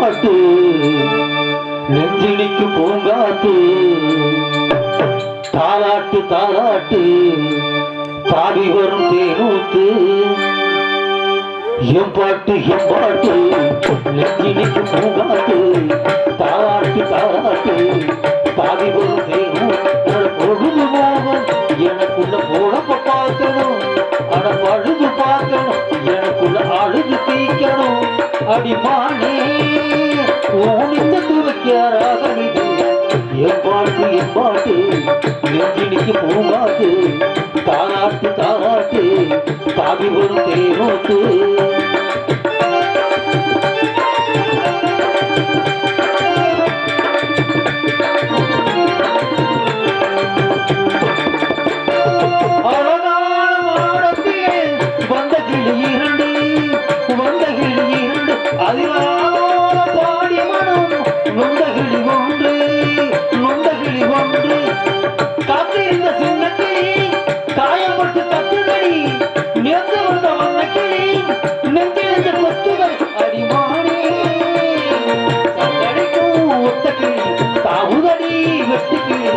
பாட்டு நெஞ்சினிக்கு பூங்காத்து தாலாட்டு தாலாட்டு பாடி வரும் தேனூத்து எம் பாட்டு எம் பாட்டு நெஞ்சினிக்கு பூங்காத்து தாலாட்டு தாலாட்டு பாடி வரும் தேனூத்து. பொழுது மோகம் எனக்குள்ள போடப்ப பார்க்கணும். அட பழுது பார்க்கணும் எனக்குள்ள அழுது தீக்கணும். அடிமானே ஓனித்த துவைக்காராக இது என் பாட்டு என் பாட்டு நெஞ்சினிக்கு பூங்காட்டு தாராட்டு தாராட்டு தாவி வரும் மாடத்திலே வந்த கிளி இரண்டு வந்த பாடி மனம் நொந்த ஒன்று நொந்த கிளி ஒன்று. காத்திருந்த சின்ன கிளி காயப்பட்டு தத்துதடி வந்த வந்த கிளி கொத்துகள் அடிமானே. சந்தடிக்கும் ஒத்த கிளி தாவுதடி வெட்டு கிளி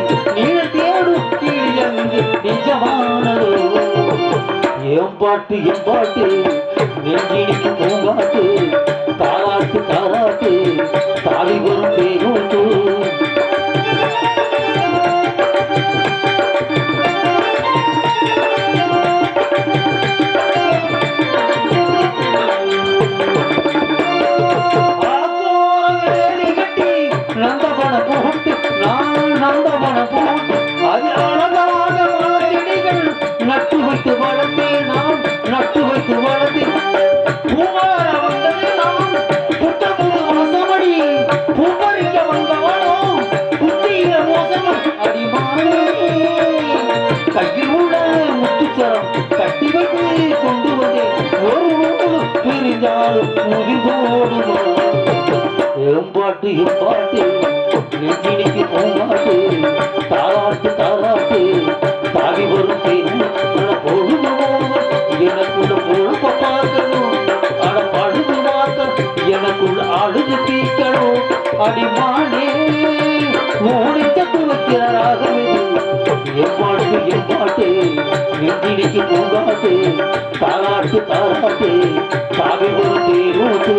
கிளி எம்பாட்டு எம்பாட்டு நெஞ்சினிக்கு பூங்காட்டு தாராட்டு தாராட்டு தாவி வரும் பேரோட்டு. நந்தவன போட்டு நான் நந்தவன போட்டு அது வைத்து வளர்த்தேன் நாம் நட்டு வைத்து வளர்த்தேன் பூமார வந்தது நான் வாசமடி வந்தவனோ புத்தியில அடிமானே. கையில் உள்ள முத்துச்சரம் கட்டி வைத்து கொண்டு வந்தேன் ஒரு நூறு பிரிஞ்சாலும் எம்பாட்டு எம்பாட்டு அடிமானே ஓடிக்க துவக்கிற ராகமே என் பாட்டு என் பாட்டே நெஞ்சிடிக்கு பூங்காட்டே தாராட்டு தாராட்டே காவி ஒரு